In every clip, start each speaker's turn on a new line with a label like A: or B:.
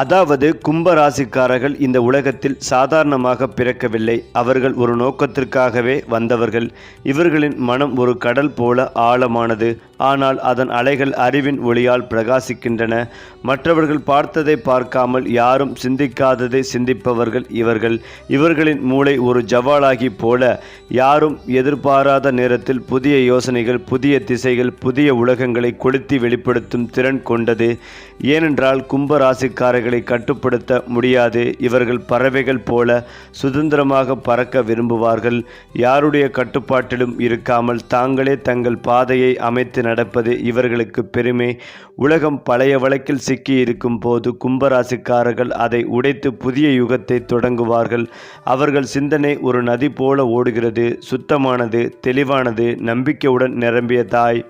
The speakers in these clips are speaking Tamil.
A: அதாவது கும்பராசிக்காரர்கள் இந்த உலகத்தில் சாதாரணமாக பிறக்கவில்லை. அவர்கள் ஒரு நோக்கத்திற்காகவே வந்தவர்கள். இவர்களின் மனம் ஒரு கடல் போல ஆழமானது. ஆனால் அதன் அலைகள் அறிவின் ஒளியால் பிரகாசிக்கின்றன. மற்றவர்கள் பார்த்ததை பார்க்காமல் யாரும் சிந்திக்காததை சிந்திப்பவர்கள் இவர்கள். இவர்களின் மூளை ஒரு ஜவாலாகி போல. யாரும் எதிர்பாராத நேரத்தில் புதிய யோசனைகள் புதிய திசைகள் புதிய உலகங்களை கொளுத்தி வெளிப்படுத்தும் திறன் கொண்டது. ஏனென்றால் கும்பராசிக்காரர்கள் கட்டுப்படுத்த முடியாது. இவர்கள் பறவைகள் போல சுதந்திரமாக பறக்க விரும்புவார்கள். யாருடைய கட்டுப்பாட்டிலும் இருக்காமல் தாங்களே தங்கள் பாதையை அமைத்து நடப்பது இவர்களுக்கு பெருமை. உலகம் பழைய வழக்கில் சிக்கி இருக்கும் போது கும்பராசிக்காரர்கள் அதை உடைத்து புதிய யுகத்தை தொடங்குவார்கள். அவர்கள் சிந்தனை ஒரு நதி போல ஓடுகிறது. சுத்தமானது தெளிவானது நம்பிக்கையுடன் நிரம்பிய தாய்.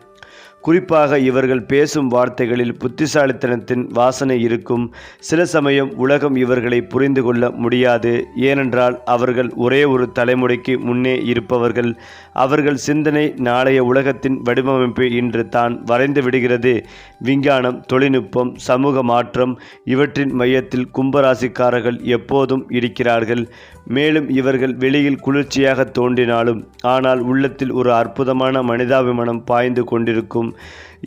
A: குறிப்பாக இவர்கள் பேசும் வார்த்தைகளில் புத்திசாலித்தனத்தின் வாசனை இருக்கும். சில சமயம் உலகம் இவர்களை புரிந்து கொள்ள முடியாது. ஏனென்றால் அவர்கள் ஒரே ஒரு தலைமுறைக்கு முன்னே இருப்பவர்கள். அவர்கள் சிந்தனை நாளைய உலகத்தின் வடிவமைப்பு இன்று தான் வரைந்து விடுகிறது. விஞ்ஞானம் தொழில்நுட்பம் சமூக மாற்றம் இவற்றின் மையத்தில் கும்பராசிக்காரர்கள் எப்போதும் இருக்கிறார்கள். மேலும் இவர்கள் வெளியில் குளிர்ச்சியாக தோன்றினாலும் ஆனால் உள்ளத்தில் ஒரு அற்புதமான மனிதாபிமானம் பாய்ந்து கொண்டிருக்கும்.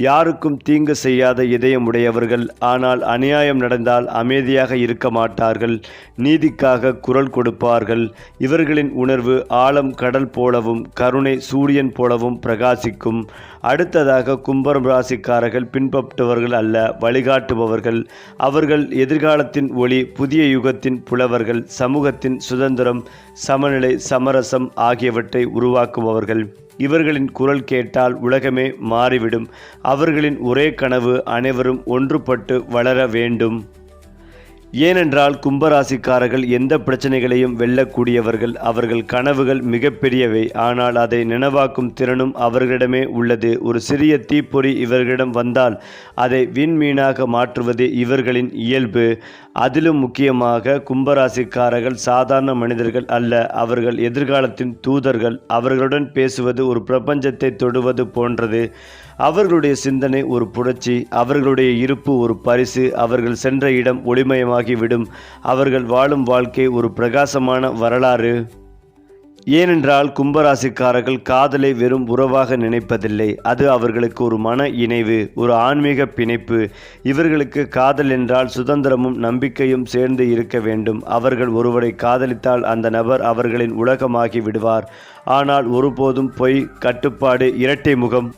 A: யாருக்கும் தீங்கு செய்யாத இதயம் உடையவர்கள் ஆனால் அநியாயம் நடந்தால் அமைதியாக இருக்க மாட்டார்கள். நீதிக்காக குரல் கொடுப்பார்கள். இவர்களின் உணர்வு ஆழம் கடல் போலவும் கருணை சூரியன் போலவும் பிரகாசிக்கும். அடுத்ததாக கும்பரம் ராசிக்காரர்கள் பின்பற்றுபவர்கள் அல்ல வழிகாட்டுபவர்கள். அவர்கள் எதிர்காலத்தின் ஒளி புதிய யுகத்தின் புலவர்கள் சமூகத்தின் சுதந்திரம் சமநிலை சமரசம் ஆகியவற்றை உருவாக்குபவர்கள். இவர்களின் குரல் கேட்டால் உலகமே மாறிவிடும். அவர்களின் ஒரே கனவு அனைவரும் ஒன்றுபட்டு வளர வேண்டும். ஏனென்றால் கும்பராசிக்காரர்கள் எந்த பிரச்சனைகளையும் வெல்லக்கூடியவர்கள் அவர்கள் கனவுகள் மிகப்பெரியவை. ஆனால் அதை நினைவாக்கும் திறனும் அவர்களிடமே உள்ளது. ஒரு சிறிய தீப்பொறி இவர்களிடம் வந்தால் அதை விண்மீனாக மாற்றுவது இவர்களின் இயல்பு. அதிலும் முக்கியமாக கும்பராசிக்காரர்கள் சாதாரண மனிதர்கள் அல்ல. அவர்கள் எதிர்காலத்தின் தூதர்கள். அவர்களுடன் பேசுவது ஒரு பிரபஞ்சத்தை தொடுவது போன்றது. அவர்களுடைய சிந்தனை ஒரு புரட்சி அவர்களுடைய இருப்பு ஒரு பரிசு அவர்கள் சென்ற இடம் ஒளிமயமாகிவிடும் அவர்கள் வாழும் வாழ்க்கை ஒரு பிரகாசமான வரலாறு. ஏனென்றால் கும்பராசிக்காரர்கள் காதலை வெறும் உறவாக நினைப்பதில்லை அது அவர்களுக்கு ஒரு மன இணைவு ஒரு ஆன்மீக பிணைப்பு. இவர்களுக்கு காதல் என்றால் சுதந்திரமும் நம்பிக்கையும் சேர்ந்து இருக்க வேண்டும். அவர்கள் ஒருவரை காதலித்தால் அந்த நபர் அவர்களின் உலகமாகி விடுவார். ஆனால் ஒருபோதும் பொய் கட்டுப்பாடு இரட்டை முகம்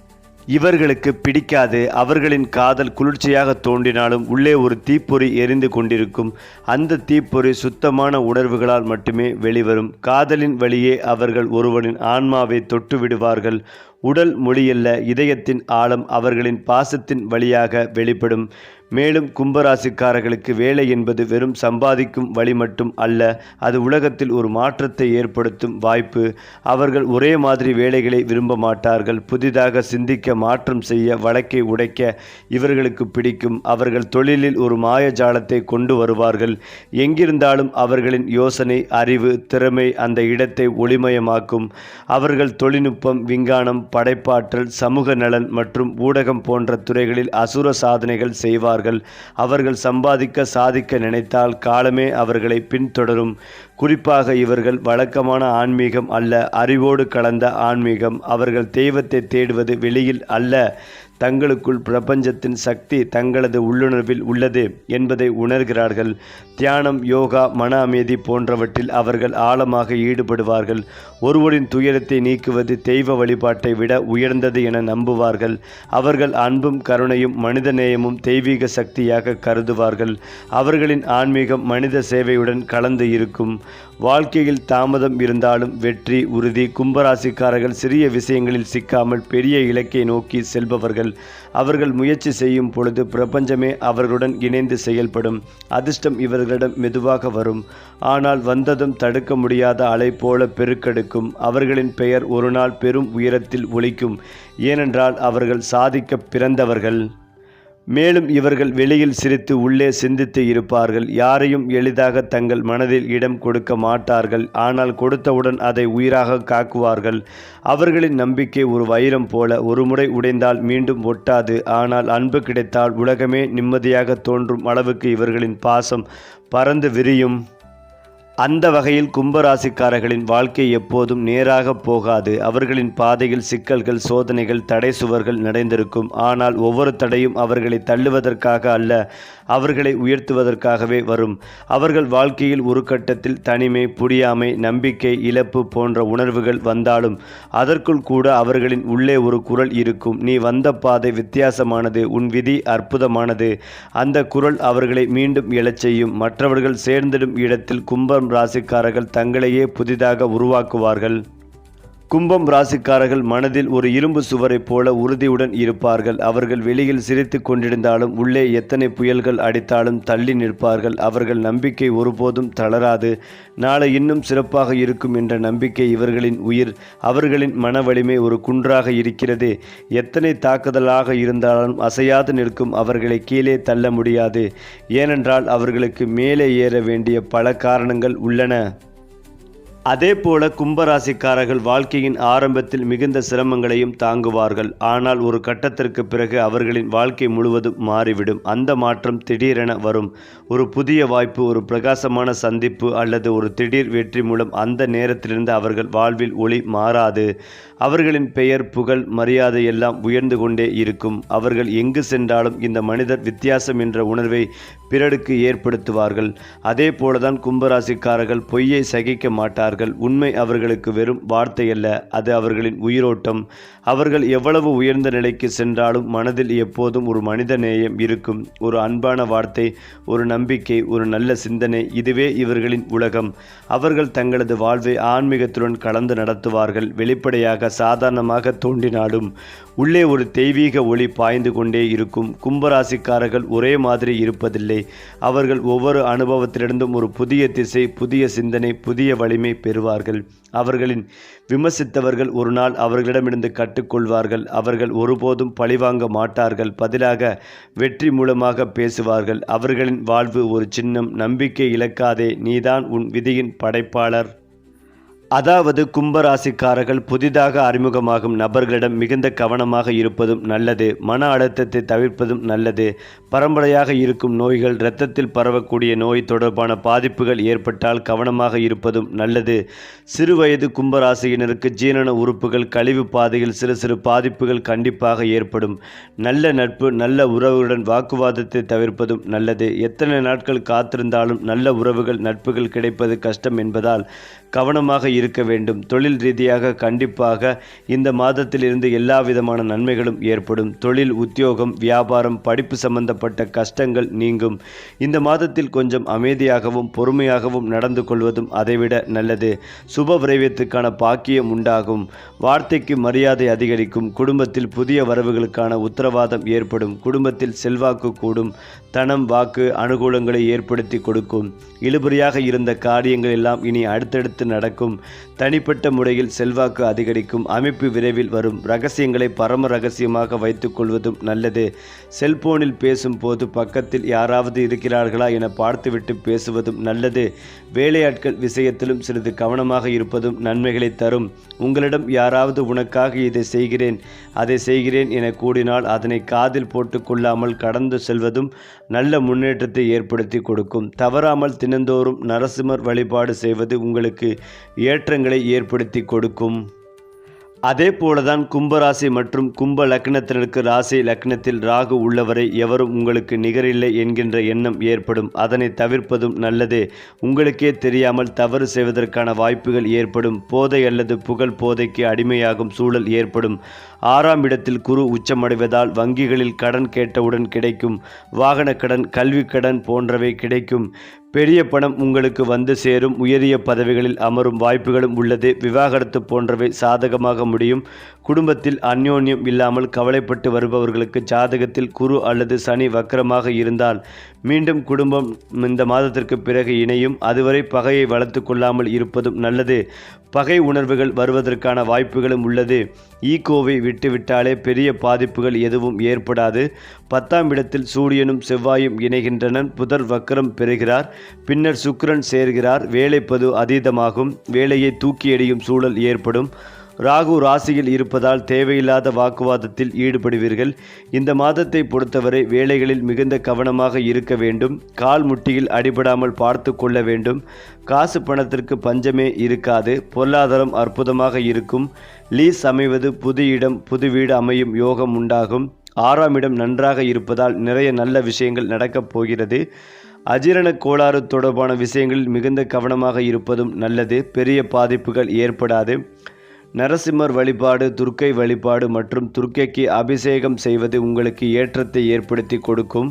A: இவர்களுக்கு பிடிக்காது. அவர்களின் காதல் குளிர்ச்சியாக தோன்றினாலும் உள்ளே ஒரு தீப்பொறி எரிந்து கொண்டிருக்கும். அந்த தீப்பொறி சுத்தமான உணர்வுகளால் மட்டுமே வெளிவரும். காதலின் வழியே அவர்கள் ஒருவனின் ஆன்மாவை தொட்டு விடுவார்கள் உடல் மொழியல்ல இதயத்தின் ஆழம் அவர்களின் பாசத்தின் வழியாக வெளிப்படும். மேலும் கும்பராசிக்காரர்களுக்கு வேலை என்பது வெறும் சம்பாதிக்கும் வழி மட்டும் அல்ல அது உலகத்தில் ஒரு மாற்றத்தை ஏற்படுத்தும் வாய்ப்பு. அவர்கள் ஒரே மாதிரி வேலைகளை விரும்ப மாட்டார்கள். புதிதாக சிந்திக்க மாற்றம் செய்ய வழக்கை உடைக்க இவர்களுக்கு பிடிக்கும். அவர்கள் தொழிலில் ஒரு மாயஜாலத்தை கொண்டு வருவார்கள். எங்கிருந்தாலும் அவர்களின் யோசனை அறிவு திறமை அந்த இடத்தை ஒளிமயமாக்கும். அவர்கள் தொழில்நுட்பம் விஞ்ஞானம் படைப்பாற்றல் சமூக நலன் மற்றும் ஊடகம் போன்ற துறைகளில் அசுர சாதனைகள் செய்வார்கள். அவர்கள் சம்பாதிக்க சாதிக்க நினைத்தால் காலமே அவர்களை பின்தொடரும். குறிப்பாக இவர்கள் வழக்கமான ஆன்மீகம் அல்ல அறிவோடு கலந்த ஆன்மீகம். அவர்கள் தெய்வத்தை தேடுவது வெளியில் அல்ல தங்களுக்குள் பிரபஞ்சத்தின் சக்தி தங்களது உள்ளுணர்வில் உள்ளது என்பதை உணர்கிறார்கள். தியானம் யோகா மன அமைதி போன்றவற்றில் அவர்கள் ஆழமாக ஈடுபடுவார்கள். ஒருவரின் துயரத்தை நீக்குவது தெய்வ வழிபாட்டை விட உயர்ந்தது என நம்புவார்கள். அவர்கள் அன்பும் கருணையும் மனிதநேயமும் தெய்வீக சக்தியாக கருதுவார்கள். அவர்களின் ஆன்மீகம் மனித சேவையுடன் கலந்து இருக்கும். வாழ்க்கையில் தாமதம் இருந்தாலும் வெற்றி உறுதி கும்பராசிக்காரர்கள் சிறிய விஷயங்களில் சிக்காமல் பெரிய இலக்கை நோக்கி செல்பவர்கள். அவர்கள் முயற்சி செய்யும் பொழுது பிரபஞ்சமே அவர்களுடன் இணைந்து செயல்படும். அதிர்ஷ்டம் இவர்களிடம் மெதுவாக வரும். ஆனால் வந்ததும் தடுக்க முடியாத அலை போல பெருக்கெடுக்கும். அவர்களின் பெயர் ஒரு நாள் பெரும் உயரத்தில் ஒழிக்கும் ஏனென்றால் அவர்கள் சாதிக்க பிறந்தவர்கள். மேலும் இவர்கள் வெளியில் சிரித்து உள்ளே சிந்தித்து இருப்பார்கள். யாரையும் எளிதாக தங்கள் மனதில் இடம் கொடுக்க மாட்டார்கள். ஆனால் கொடுத்தவுடன் அதை உயிராக காக்குவார்கள். அவர்களின் நம்பிக்கை ஒரு வைரம் போல ஒருமுறை உடைந்தால் மீண்டும் ஒட்டாது. ஆனால் அன்பு கிடைத்தால் உலகமே நிம்மதியாக தோன்றும் அளவுக்கு இவர்களின் பாசம் பறந்து விரியும். அந்த வகையில் கும்பராசிக்காரர்களின் வாழ்க்கை எப்போதும் நேராக போகாது. அவர்களின் பாதையில் சிக்கல்கள் சோதனைகள் தடை சுவர்கள் நிறைந்திருக்கும் ஆனால் ஒவ்வொரு தடையும் அவர்களை தள்ளுவதற்காக அல்ல அவர்களை உயர்த்துவதற்காகவே வரும். அவர்கள் வாழ்க்கையில் ஒரு கட்டத்தில் தனிமை புரியாமை நம்பிக்கை இழப்பு போன்ற உணர்வுகள் வந்தாலும் அதற்குள் கூட அவர்களின் உள்ளே ஒரு குரல் இருக்கும். நீ வந்த பாதை வித்தியாசமானது உன் விதி அற்புதமானது. அந்த குரல் அவர்களை மீண்டும் எழச் செய்யும் மற்றவர்கள் சேர்ந்திடும் இடத்தில் கும்பம் ராசிக்காரர்கள் தங்களையே புதிதாக உருவாக்குவார்கள். கும்பம் ராசிக்காரர்கள் மனதில் ஒரு இரும்பு சுவரைப் போல உறுதியுடன் இருப்பார்கள். அவர்கள் வெளியில் சிரித்து கொண்டிருந்தாலும் உள்ளே எத்தனை புயல்கள் அடித்தாலும் தள்ளி நிற்பார்கள். அவர்கள் நம்பிக்கை ஒருபோதும் தளராது. நாளை இன்னும் சிறப்பாக இருக்கும் என்ற நம்பிக்கை இவர்களின் உயிர். அவர்களின் மன வலிமை ஒரு குன்றாக இருக்கிறது. எத்தனை தாக்குதலாக இருந்தாலும் அசையாது நிற்கும் அவர்களை கீழே தள்ள முடியாது. ஏனென்றால் அவர்களுக்கு மேலே ஏற வேண்டிய பல காரணங்கள் உள்ளன. அதே போல கும்பராசிக்காரர்கள் வாழ்க்கையின் ஆரம்பத்தில் மிகுந்த சிரமங்களையும் தாங்குவார்கள். ஆனால் ஒரு கட்டத்திற்கு பிறகு அவர்களின் வாழ்க்கை முழுவதும் மாறிவிடும். அந்த மாற்றம் திடீரென வரும். ஒரு புதிய வாய்ப்பு ஒரு பிரகாசமான சந்திப்பு அல்லது ஒரு திடீர் வெற்றி மூலம் அந்த நேரத்திலிருந்து அவர்கள் வாழ்வில் ஒளி மாறாது. அவர்களின் பெயர் புகழ் மரியாதை எல்லாம் உயர்ந்து கொண்டே இருக்கும். அவர்கள் எங்கு சென்றாலும் இந்த மனிதர் வித்தியாசம் என்ற உணர்வை பிறருக்கு ஏற்படுத்துவார்கள். அதே போலதான் கும்பராசிக்காரர்கள் பொய்யை சகிக்க மாட்டார்கள். உண்மை அவர்களுக்கு வெறும் வார்த்தை அல்ல. அது அவர்களின் உயிரோட்டம். அவர்கள் எவ்வளவு உயர்ந்த நிலைக்கு சென்றாலும் மனதில் எப்போதும் ஒரு மனித நேயம் இருக்கும். ஒரு அன்பான வார்த்தை ஒரு நம்பிக்கை ஒரு நல்ல சிந்தனை இதுவே இவர்களின் உலகம். அவர்கள் தங்களது வாழ்வை ஆன்மீகத்துடன் கலந்து நடத்துவார்கள். வெளிப்படையாக சாதாரணமாக தோன்றினாலும் உள்ளே ஒரு தெய்வீக ஒளி பாய்ந்து கொண்டே இருக்கும். கும்பராசிக்காரர்கள் ஒரே மாதிரி இருப்பதில்லை. அவர்கள் ஒவ்வொரு அனுபவத்திலிருந்தும் ஒரு புதிய திசை புதிய சிந்தனை புதிய வலிமை பெறுவார்கள். அவர்களின் விமர்சித்தவர்கள் ஒரு நாள் அவர்களிடமிருந்து கற்றுக்கொள்வார்கள். அவர்கள் ஒருபோதும் பழிவாங்க மாட்டார்கள். பதிலாக வெற்றி மூலமாக பேசுவார்கள். அவர்களின் வாழ்வு ஒரு சின்னம். நம்பிக்கை இழக்காதே. நீதான் உன் விதியின் படைப்பாளர். அதாவது கும்பராசிக்காரர்கள் புதிதாக அறிமுகமாகும் நபர்களிடம் மிகுந்த கவனமாக இருப்பதும் நல்லது மன அழுத்தத்தை தவிர்ப்பதும் நல்லது. பரம்பரையாக இருக்கும் நோய்கள் இரத்தத்தில் பரவக்கூடிய நோய் தொடர்பான பாதிப்புகள் ஏற்பட்டால் கவனமாக இருப்பதும் நல்லது. சிறுவயது கும்பராசியினருக்கு ஜீரண உறுப்புகள் கழிவு பாதையில் சிறு சிறு பாதிப்புகள் கண்டிப்பாக ஏற்படும். நல்ல நட்பு நல்ல உறவுகளுடன் வாக்குவாதத்தை தவிர்ப்பதும் நல்லது. எத்தனை நாட்கள் காத்திருந்தாலும் நல்ல உறவுகள் நட்புகள் கிடைப்பது கஷ்டம் என்பதால் கவனமாக இருக்க வேண்டும். தொழில் ரீதியாக கண்டிப்பாக இந்த மாதத்திலிருந்து எல்லா விதமான நன்மைகளும் ஏற்படும். தொழில் உத்தியோகம் வியாபாரம் படிப்பு சம்பந்தப்பட்ட கஷ்டங்கள் நீங்கும். இந்த மாதத்தில் கொஞ்சம் அமைதியாகவும் பொறுமையாகவும் நடந்து கொள்வதும் அதைவிட நல்லது. சுப விரைவியத்துக்கான பாக்கியம் உண்டாகும். வார்த்தைக்கு மரியாதை அதிகரிக்கும். குடும்பத்தில் புதிய வரவுகளுக்கான உத்தரவாதம் ஏற்படும். குடும்பத்தில் செல்வாக்கு கூடும். தனம் வாக்கு அனுகூலங்களை ஏற்படுத்தி கொடுக்கும். இழுபறியாக இருந்த காரியங்கள் எல்லாம் இனி அடுத்தடுத்து நடக்கும். தனிப்பட்ட முறையில் செல்வாக்கு அதிகரிக்கும். அமைப்பு விரைவில் வரும். ரகசியங்களை பரம ரகசியமாக வைத்துக் கொள்வதும் நல்லது. செல்போனில் பேசும்போது பக்கத்தில் யாராவது இருக்கிறார்களா என பார்த்துவிட்டு பேசுவதும் நல்லது. வேலையாட்கள் விஷயத்திலும் சிறிது கவனமாக இருப்பதும் நன்மைகளை தரும். உங்களிடம் யாராவது உனக்காக இதை செய்கிறேன் அதை செய்கிறேன் என கூடினால் அதனை காதில் போட்டு கொள்ளாமல் கடந்து செல்வதும் நல்ல முன்னேற்றத்தை ஏற்படுத்தி கொடுக்கும். தவறாமல் தினந்தோறும் நரசிம்மர் வழிபாடு செய்வது உங்களுக்கு ஏற்றங்களை ஏற்படுத்தி கொடுக்கும். அதே போலதான் கும்பராசி மற்றும் கும்ப லக்னத்தினருக்கு ராசி லக்னத்தில் ராகு உள்ளவரை எவரும் உங்களுக்கு நிகரில்லை என்கின்ற எண்ணம் ஏற்படும். அதனை தவிர்ப்பதும் நல்லதே. உங்களுக்கே தெரியாமல் தவறு செய்வதற்கான வாய்ப்புகள் ஏற்படும். போதை அல்லது புகழ் போதைக்கு அடிமையாகும் சூழல் ஏற்படும். ஆறாம் இடத்தில் குரு உச்சமடைவதால் வங்கிகளில் கடன் கேட்டவுடன் கிடைக்கும். வாகன கடன் கல்வி கடன் போன்றவை கிடைக்கும். பெரிய பணம் உங்களுக்கு வந்து சேரும். உயரிய பதவிகளில் அமரும் வாய்ப்புகளும் உள்ளது. விவாகரத்து போன்றவை சாதகமாக முடியும். குடும்பத்தில் அந்யோன்யம் இல்லாமல் கவலைப்பட்டு வருபவர்களுக்கு ஜாதகத்தில் குரு அல்லது சனி வக்கரமாக இருந்தால் மீண்டும் குடும்பம் இந்த மாதத்திற்கு பிறகு இணையும். அதுவரை பகையை வளர்த்து கொள்ளாமல் இருப்பதும் நல்லது. பகை உணர்வுகள் வருவதற்கான வாய்ப்புகளும் உள்ளது. ஈகோவை விட்டுவிட்டாலே பெரிய பாதிப்புகள் எதுவும் ஏற்படாது. பத்தாம் இடத்தில் சூரியனும் செவ்வாயும் இணைகின்றனர் புதர் வக்கரம் பெறுகிறார். பின்னர் சுக்கரன் சேர்கிறார். வேலைப்பது அதீதமாகும். வேலையை தூக்கி எறியும் சூழல் ஏற்படும். ராகு ராசியில் இருப்பதால் தேவையில்லாத வாக்குவாதத்தில் ஈடுபடுவீர்கள். இந்த மாதத்தை பொறுத்தவரை வேலைகளில் மிகுந்த கவனமாக இருக்க வேண்டும். கால் முட்டியில் அடிபடாமல் பார்த்து கொள்ள வேண்டும். காசு பணத்திற்கு பஞ்சமே இருக்காது. பொருளாதாரம் அற்புதமாக இருக்கும். லீஸ் அமைவது புது இடம் புது வீடு அமையும் யோகம் உண்டாகும். ஆறாம் இடம் நன்றாக இருப்பதால் நிறைய நல்ல விஷயங்கள் நடக்கப் போகிறது. அஜீரண கோளாறு தொடர்பான விஷயங்களில் மிகுந்த கவனமாக இருப்பதும் நல்லது. பெரிய பாதிப்புகள் ஏற்படாது. நரசிம்மர் வழிபாடு துர்க்கை வழிபாடு மற்றும் துர்க்கைக்கு அபிஷேகம் செய்வது உங்களுக்கு ஏற்றத்தை ஏற்படுத்தி கொடுக்கும்.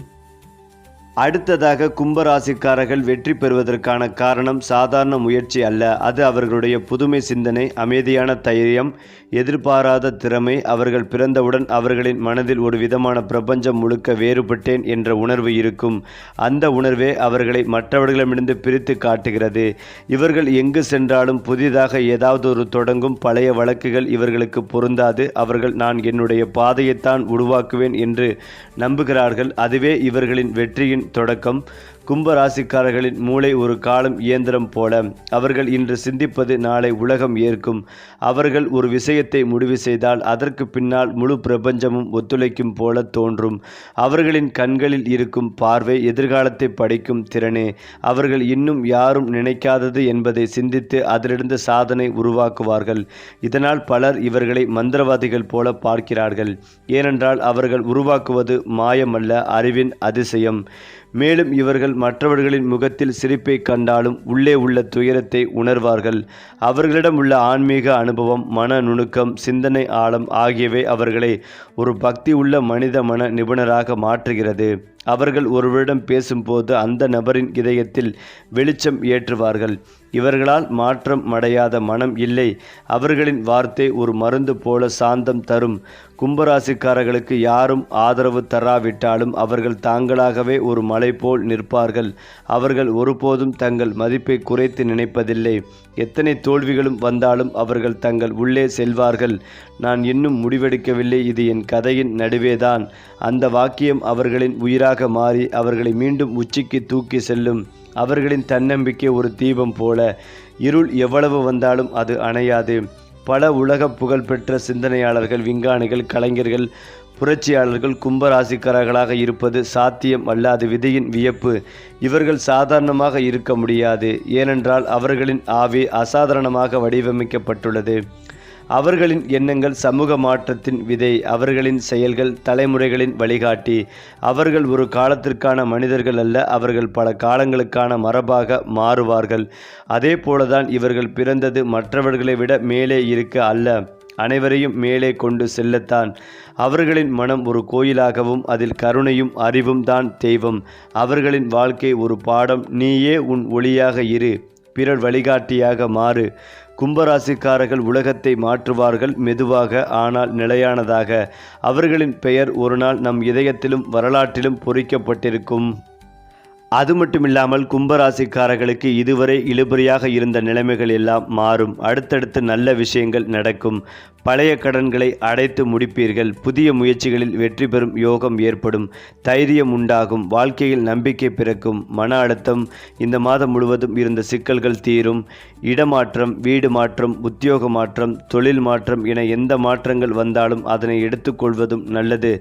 A: அடுத்ததாக கும்பராசிக்காரர்கள் வெற்றி பெறுவதற்கான காரணம் சாதாரண முயற்சி அல்ல. அது அவர்களுடைய புதுமை சிந்தனை அமைதியான தைரியம் எதிர்பாராத திறமை. அவர்கள் பிறந்தவுடன் அவர்களின் மனதில் ஒரு விதமான பிரபஞ்சம் முழுக்க வேறுபட்டேன் என்ற உணர்வு இருக்கும். அந்த உணர்வே அவர்களை மற்றவர்களிடமிருந்து பிரித்து காட்டுகிறது. இவர்கள் எங்கு சென்றாலும் புதிதாக ஏதாவது ஒரு தொடங்கும் பழைய வழக்குகள் இவர்களுக்கு பொருந்தாது. அவர்கள் நான் என்னுடைய பாதையைத்தான் உருவாக்குவேன் என்று நம்புகிறார்கள். அதுவே இவர்களின் வெற்றியின் தொடக்கம் கும்பராசிக்காரர்களின் மூளை ஒரு காலம் இயந்திரம் போல. அவர்கள் இன்று சிந்திப்பது நாளை உலகம் ஏற்கும். அவர்கள் ஒரு விஷயத்தை முடிவு செய்தால் அதற்கு பின்னால் முழு பிரபஞ்சமும் ஒத்துழைக்கும் போல தோன்றும். அவர்களின் கண்களில் இருக்கும் பார்வை எதிர்காலத்தை படைக்கும் திறனே. அவர்கள் இன்னும் யாரும் நினைக்காதது என்பதை சிந்தித்து அதிலிருந்து சாதனை உருவாக்குவார்கள். இதனால் பலர் இவர்களை மந்திரவாதிகள் போல பார்க்கிறார்கள். ஏனென்றால் அவர்கள் உருவாக்குவது மாயமல்ல அறிவின் அதிசயம். மேலும் இவர்கள் மற்றவர்களின் முகத்தில் சிரிப்பை கண்டாலும் உள்ளே உள்ள துயரத்தை உணர்வார்கள். அவர்களிடம் உள்ள ஆன்மீக அனுபவம் மன நுணுக்கம் சிந்தனை ஆழம் ஆகியவை அவர்களை ஒரு பக்தி உள்ள மனித மன நிபுணராக மாற்றுகிறது. அவர்கள் ஒருவரிடம் பேசும்போது அந்த நபரின் இதயத்தில் வெளிச்சம் ஏற்றுவார்கள். இவர்களால் மாற்றம் அடையாத மனம் இல்லை. அவர்களின் வார்த்தை ஒரு மருந்து போல சாந்தம் தரும். கும்பராசிக்காரர்களுக்கு யாரும் ஆதரவு தராவிட்டாலும் அவர்கள் தாங்களாகவே ஒரு மலை போல் நிற்பார்கள். அவர்கள் ஒருபோதும் தங்கள் மதிப்பை குறைத்து நினைப்பதில்லை. எத்தனை தோல்விகளும் வந்தாலும் அவர்கள் தங்கள் உள்ளே செல்வார்கள். நான் இன்னும் முடிவெடுக்கவில்லை. இது என் கதையின் நடுவேதான். அந்த வாக்கியம் அவர்களின் உயிராக மாறி அவர்களை மீண்டும் உச்சிக்கு தூக்கி செல்லும் அவர்களின் தன்னம்பிக்கை ஒரு தீபம் போல. இருள் எவ்வளவு வந்தாலும் அது அணையாது. பல உலக புகழ்பெற்ற சிந்தனையாளர்கள் விஞ்ஞானிகள் கலைஞர்கள் புரட்சியாளர்கள் கும்பராசிக்காரர்களாக இருப்பது சாத்தியம் அல்லாத விதியின் வியப்பு. இவர்கள் சாதாரணமாக இருக்க முடியாது. ஏனென்றால் அவர்களின் ஆவி அசாதாரணமாக வடிவமைக்கப்பட்டுள்ளது. அவர்களின் எண்ணங்கள் சமூக மாற்றத்தின் விதை அவர்களின் செயல்கள் தலைமுறைகளின் வழிகாட்டி. அவர்கள் ஒரு காலத்திற்கான மனிதர்கள் அல்ல அவர்கள் பல காலங்களுக்கான மரபாக மாறுவார்கள். அதே போலதான் இவர்கள் பிறந்தது மற்றவர்களை விட மேலே இருக்க அல்ல அனைவரையும் மேலே கொண்டு செல்லத்தான். அவர்களின் மனம் ஒரு கோயிலாகவும் அதில் கருணையும் அறிவும் தான் தெய்வம். அவர்களின் வாழ்க்கை ஒரு பாடம் நீயே உன் ஒளியாக இரு பிறர் வழிகாட்டியாக மாறு. கும்பராசிக்காரர்கள் உலகத்தை மாற்றுவார்கள் மெதுவாக ஆனால் நிலையானதாக. அவர்களின் பெயர் ஒருநாள் நம் இதயத்திலும் வரலாற்றிலும் பொறிக்கப்பட்டிருக்கும். அது மட்டுமில்லாமல் கும்பராசிக்காரர்களுக்கு இதுவரை இழுபறியாக இருந்த நிலைமைகள் எல்லாம் மாறும். அடுத்தடுத்து நல்ல விஷயங்கள் நடக்கும். பழைய கடன்களை அடைத்து முடிப்பீர்கள். புதிய முயற்சிகளில் வெற்றி பெறும் யோகம் ஏற்படும். தைரியம் உண்டாகும். வாழ்க்கையில் நம்பிக்கை பிறக்கும். மன அழுத்தம் இந்த மாதம் முழுவதும் இருந்த சிக்கல்கள் தீரும். இடமாற்றம் வீடு மாற்றம் உத்தியோக மாற்றம் தொழில் மாற்றம் என எந்த மாற்றங்கள் வந்தாலும் அதனை எடுத்துக்கொள்வதும் நல்லது.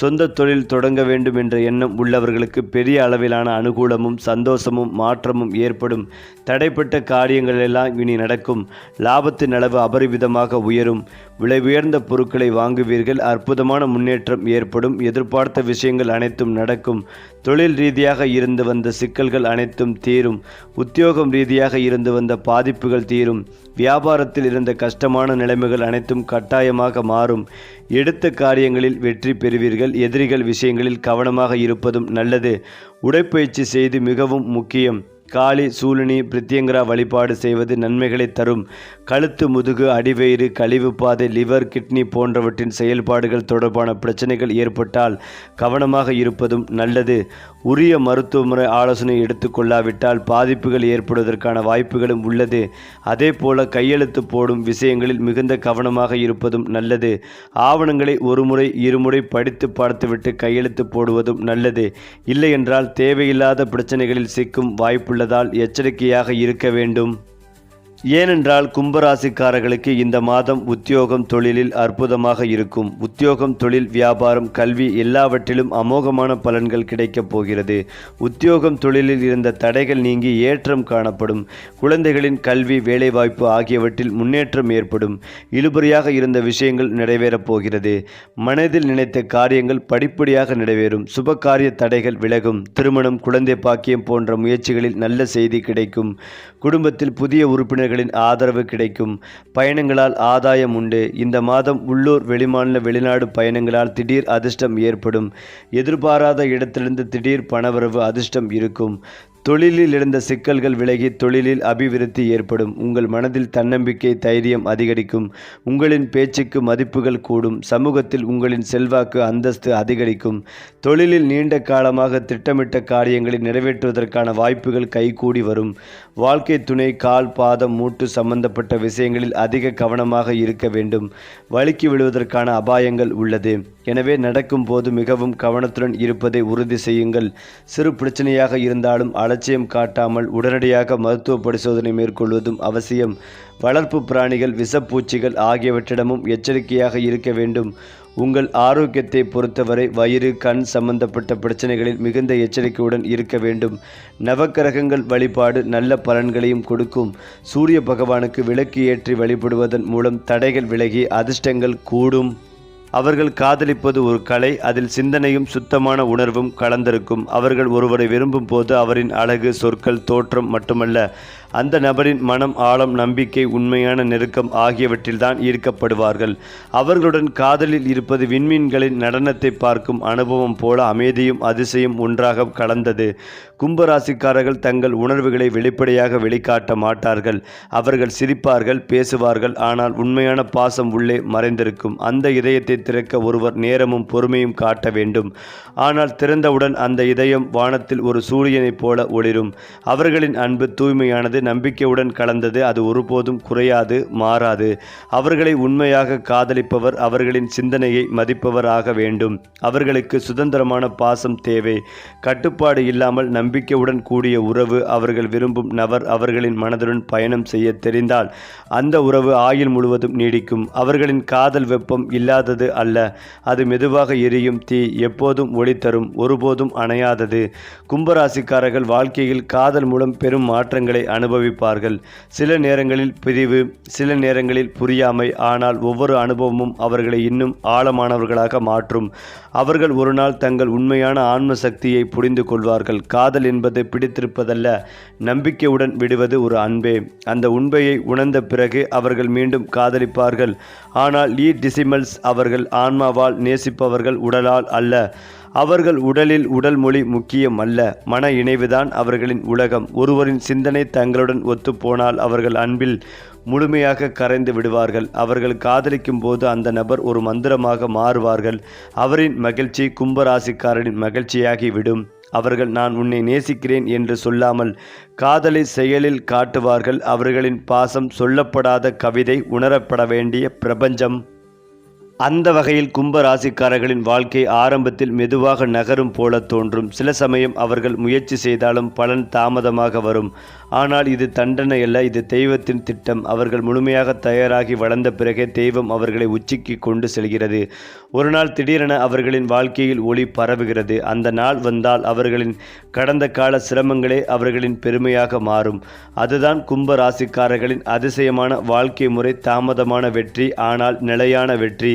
A: சொந்த தொழில் தொடங்க வேண்டும் என்ற எண்ணம் உள்ளவர்களுக்கு பெரிய அளவிலான அனுகூலமும் சந்தோஷமும் மாற்றமும் ஏற்படும். தடைப்பட்ட காரியங்கள் எல்லாம் இனி நடக்கும். லாபத்தின் அளவு அபரிவிதமாக உயரும். விலை உயர்ந்த பொருட்களை வாங்குவீர்கள். அற்புதமான முன்னேற்றம் ஏற்படும். எதிர்பார்த்த விஷயங்கள் அனைத்தும் நடக்கும். தொழில் ரீதியாக இருந்து வந்த சிக்கல்கள் அனைத்தும் தீரும். உத்தியோகம் ரீதியாக இருந்து வந்த பாதிப்புகள் தீரும். வியாபாரத்தில் இருந்த கஷ்டமான நிலைமைகள் அனைத்தும் கட்டாயமாக மாறும். எடுத்த காரியங்களில் வெற்றி பெறுவீர்கள். எதிரிகள் விஷயங்களில் கவனமாக இருப்பதும் நல்லது. உடற்பயிற்சி செய்து மிகவும் முக்கியம். காளி சூலினி பிரத்யங்கரா வழிபாடு செய்வது நன்மைகளை தரும். கழுத்து முதுகு அடிவயிறு கழிவு பாதை லிவர் கிட்னி போன்றவற்றின் செயல்பாடுகள் தொடர்பான பிரச்சனைகள் ஏற்பட்டால் கவனமாக இருப்பதும் நல்லது. உரிய மருத்துவமுறை ஆலோசனை எடுத்துக்கொள்ளாவிட்டால் பாதிப்புகள் ஏற்படுவதற்கான வாய்ப்புகளும் உள்ளது. அதே போல கையெழுத்து போடும் விஷயங்களில் மிகுந்த கவனமாக இருப்பதும் நல்லது. ஆவணங்களை ஒருமுறை இருமுறை படித்து பார்த்துவிட்டு கையெழுத்து போடுவதும் நல்லது. இல்லையென்றால் தேவையில்லாத பிரச்சனைகளில் சிக்கும் வாய்ப்புள்ளதால் எச்சரிக்கையாக இருக்க வேண்டும். ஏனென்றால் கும்பராசிக்காரர்களுக்கு இந்த மாதம் உத்தியோகம் தொழிலில் அற்புதமாக இருக்கும். உத்தியோகம் தொழில் வியாபாரம் கல்வி எல்லாவற்றிலும் அமோகமான பலன்கள் கிடைக்கப் போகிறது. உத்தியோகம் தொழிலில் இருந்த தடைகள் நீங்கி ஏற்றம் காணப்படும். குழந்தைகளின் கல்வி வேலைவாய்ப்பு ஆகியவற்றில் முன்னேற்றம் ஏற்படும். இழுபறியாக இருந்த விஷயங்கள் நிறைவேறப் போகிறது. மனதில் நினைத்த காரியங்கள் படிப்படியாக நிறைவேறும். சுப காரிய தடைகள் விலகும். திருமணம் குழந்தை பாக்கியம் போன்ற முயற்சிகளில் நல்ல செய்தி கிடைக்கும். குடும்பத்தில் புதிய உறுப்பினர் உறுப்பினர்களின் ஆதரவு கிடைக்கும். பயணங்களால் ஆதாயம் உண்டு. இந்த மாதம் உள்ளூர் வெளிமாநில வெளிநாடு பயணங்களால் திடீர் அதிர்ஷ்டம் ஏற்படும். எதிர்பாராத இடத்திலிருந்து திடீர் பணவரவு அதிர்ஷ்டம் இருக்கும். தொழிலில் இருந்த சிக்கல்கள் விலகி தொழிலில் அபிவிருத்தி ஏற்படும். உங்கள் மனதில் தன்னம்பிக்கை தைரியம் அதிகரிக்கும். உங்களின் பேச்சுக்கு மதிப்புகள் கூடும். சமூகத்தில் உங்களின் செல்வாக்கு அந்தஸ்து அதிகரிக்கும். தொழிலில் நீண்ட காலமாக திட்டமிட்ட காரியங்களை நிறைவேற்றுவதற்கான வாய்ப்புகள் கைகூடி வரும். வாழ்க்கை துணை கால் பாதம் மூட்டு சம்பந்தப்பட்ட விஷயங்களில் அதிக கவனமாக இருக்க வேண்டும். வழுக்கி விழுவதற்கான அபாயங்கள் உள்ளது. எனவே நடக்கும் போது மிகவும் கவனத்துடன் இருப்பதை உறுதி செய்யுங்கள். சிறு பிரச்சனையாக இருந்தாலும் அலட்சியம் காட்டாமல் உடனடியாக மருத்துவ பரிசோதனை மேற்கொள்வதும் அவசியம். வளர்ப்பு பிராணிகள் விஷப்பூச்சிகள் ஆகியவற்றிடமும் எச்சரிக்கையாக இருக்க வேண்டும். உங்கள் ஆரோக்கியத்தை பொறுத்தவரை வயிறு கண் சம்பந்தப்பட்ட பிரச்சனைகளில் மிகுந்த எச்சரிக்கையுடன் இருக்க வேண்டும். நவக்கிரகங்கள் வழிபாடு நல்ல பலன்களையும் கொடுக்கும். சூரிய பகவானுக்கு விளக்கு ஏற்றி வழிபடுவதன் மூலம் தடைகள் விலகி அதிர்ஷ்டங்கள் கூடும். அவர்கள் காதலிப்பது ஒரு கலை அதில் சிந்தனையும் சுத்தமான உணர்வும் கலந்திருக்கும். அவர்கள் ஒருவரை விரும்பும் போது அவரின் அழகு சொற்கள் தோற்றம் மட்டுமல்ல அந்த நபரின் மனம் ஆழம் நம்பிக்கை உண்மையான நெருக்கம் ஆகியவற்றில்தான் ஈர்க்கப்படுவார்கள். அவர்களுடன் காதலில் இருப்பது விண்மீன்களின் நடனத்தை பார்க்கும் அனுபவம் போல அமைதியும் அதிசயம் ஒன்றாக கலந்தது. கும்பராசிக்காரர்கள் தங்கள் உணர்வுகளை வெளிப்படையாக வெளிக்காட்ட மாட்டார்கள். அவர்கள் சிரிப்பார்கள் பேசுவார்கள் ஆனால் உண்மையான பாசம் உள்ளே மறைந்திருக்கும். அந்த இதயத்தை திறக்க ஒருவர் நேரமும் பொறுமையும் காட்ட வேண்டும். ஆனால் திறந்தவுடன் அந்த இதயம் வானத்தில் ஒரு சூரியனைப் போல ஒளிரும். அவர்களின் அன்பு தூய்மையானது நம்பிக்கையுடன் கலந்தது அது ஒருபோதும் குறையாது மாறாது. அவர்களை உண்மையாக காதலிப்பவர் அவர்களின் சிந்தனையை மதிப்பவர் ஆக வேண்டும். அவர்களுக்கு சுதந்திரமான பாசம் தேவை. கட்டுப்பாடு இல்லாமல் நம்பிக்கையுடன் கூடிய உறவு அவர்கள் விரும்பும் நபர் அவர்களின் மனதுடன் பயணம் செய்ய தெரிந்தால் அந்த உறவு ஆயுள் முழுவதும் நீடிக்கும். அவர்களின் காதல் வெப்பம் இல்லாதது அல்ல. அது மெதுவாக எரியும் தீ எப்போதும் ஒளி தரும் ஒருபோதும் அணையாதது. கும்பராசிக்காரர்கள் வாழ்க்கையில் காதல் மூலம் பெரும் மாற்றங்களை அனுபவிப்பார்கள். சில நேரங்களில் பிரிவு சில நேரங்களில் புரியாமை. ஆனால் ஒவ்வொரு அனுபவமும் அவர்களை இன்னும் ஆழமானவர்களாக மாற்றும். அவர்கள் ஒரு நாள் தங்கள் உண்மையான ஆன்ம சக்தியை புரிந்து கொள்வார்கள். காதல் என்பது பிடித்திருப்பதல்ல நம்பிக்கையுடன் விடுவது ஒரு அன்பே. அந்த உண்மையை உணர்ந்த பிறகு அவர்கள் மீண்டும் காதலிப்பார்கள். ஆனால் லீ டிசிமல்ஸ் அவர்கள் ஆன்மாவால் நேசிப்பவர்கள் உடலால் அல்ல. அவர்கள் உடலில் உடல் மொழி முக்கியம் அல்ல மன இணைவுதான் அவர்களின் உலகம். ஒருவரின் சிந்தனை தங்களுடன் ஒத்துப்போனால் அவர்கள் அன்பில் முழுமையாக கரைந்து விடுவார்கள். அவர்கள் காதலிக்கும் போது அந்த நபர் ஒரு மந்திரமாக மாறுவார்கள். அவரின் மகிழ்ச்சி கும்பராசிக்காரனின் மகிழ்ச்சியாகி விடும். அவர்கள் நான் உன்னை நேசிக்கிறேன் என்று சொல்லாமல் காதலை செயலில் காட்டுவார்கள். அவர்களின் பாசம் சொல்லப்படாத கவிதை உணரப்பட வேண்டிய பிரபஞ்சம். அந்த வகையில் கும்ப ராசிக்காரர்களின் வாழ்க்கை ஆரம்பத்தில் மெதுவாக நகரும் போல தோன்றும். சில சமயம் அவர்கள் முயற்சி செய்தாலும் பலன் தாமதமாக வரும். ஆனால் இது தண்டனை அல்ல இது தெய்வத்தின் திட்டம். அவர்கள் முழுமையாக தயாராகி வளர்ந்த பிறகே தெய்வம் அவர்களை உச்சிக்கு கொண்டு செல்கிறது. ஒரு நாள் திடீரென அவர்களின் வாழ்க்கையில் ஒளி பரவுகிறது. அந்த நாள் வந்தால் அவர்களின் கடந்த கால சிரமங்களே அவர்களின் பெருமையாக மாறும். அதுதான் கும்ப ராசிக்காரர்களின் அதிசயமான வாழ்க்கை முறை. தாமதமான வெற்றி ஆனால் நிலையான வெற்றி.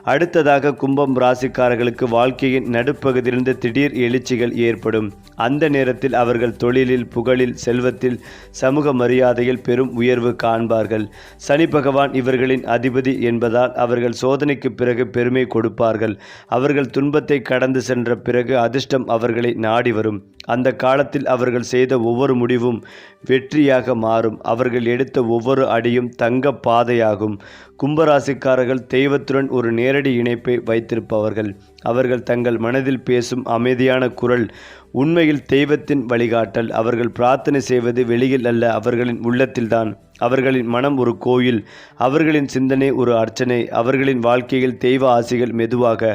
A: அடுத்ததாக கும்பம் ராசிக்காரர்களுக்கு வாழ்க்கையின் நடுப்பகுதியிலிருந்து திடீர் எழுச்சிகள் ஏற்படும். அந்த நேரத்தில் அவர்கள் தொழிலில் புகழில் செல்வத்தில் சமூக மரியாதையில் பெரும் உயர்வு காண்பார்கள். சனி பகவான் இவர்களின் அதிபதி என்பதால் அவர்கள் சோதனைக்கு பிறகு பெருமை கொடுப்பார்கள். அவர்கள் துன்பத்தை கடந்து சென்ற பிறகு அதிர்ஷ்டம் அவர்களை நாடி வரும். அந்த காலத்தில் அவர்கள் செய்த ஒவ்வொரு முடிவும் வெற்றியாக மாறும். அவர்கள் எடுத்த ஒவ்வொரு அடியும் தங்க பாதையாகும். கும்பராசிக்காரர்கள் தெய்வத்துடன் ஒரு நேரடி இணைப்பை வைத்திருப்பவர்கள். அவர்கள் தங்கள் மனதில் பேசும் அமைதியான குரல் உண்மையில் தெய்வத்தின் வழிகாட்டல் அவர்கள் பிரார்த்தனை செய்வது வெளியில் அல்ல அவர்களின் உள்ளத்தில்தான். அவர்களின் மனம் ஒரு கோயில் அவர்களின் சிந்தனை ஒரு அர்ச்சனை அவர்களின் வாழ்க்கையில் தெய்வ ஆசைகள் மெதுவாக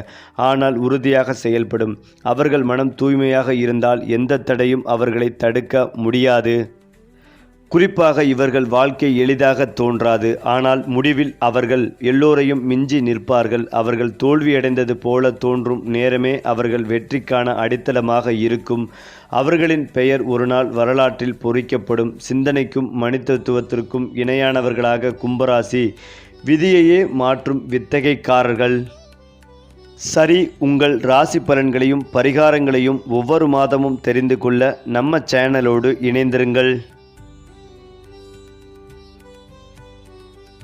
A: ஆனால் உறுதியாக செயல்படும். அவர்கள் மனம் தூய்மையாக இருந்தால் எந்த தடையும் அவர்களை தடுக்க முடியாது. குறிப்பாக இவர்கள் வாழ்க்கை எளிதாக தோன்றாது. ஆனால் முடிவில் அவர்கள் எல்லோரையும் மிஞ்சி நிற்பார்கள். அவர்கள் தோல்வியடைந்தது போல தோன்றும் நேரமே அவர்கள் வெற்றிக்கான அடித்தளமாக இருக்கும். அவர்களின் பெயர் ஒருநாள் வரலாற்றில் பொறிக்கப்படும். சிந்தனைக்கும் மனிதத்துவத்திற்கும் இணையானவர்களாக கும்பராசி. விதியையே மாற்றும் வித்தகைக்காரர்கள். சரி உங்கள் ராசி பலன்களையும் பரிகாரங்களையும் ஒவ்வொரு மாதமும் தெரிந்து கொள்ள நம்ம சேனலோடு இணைந்திருங்கள்.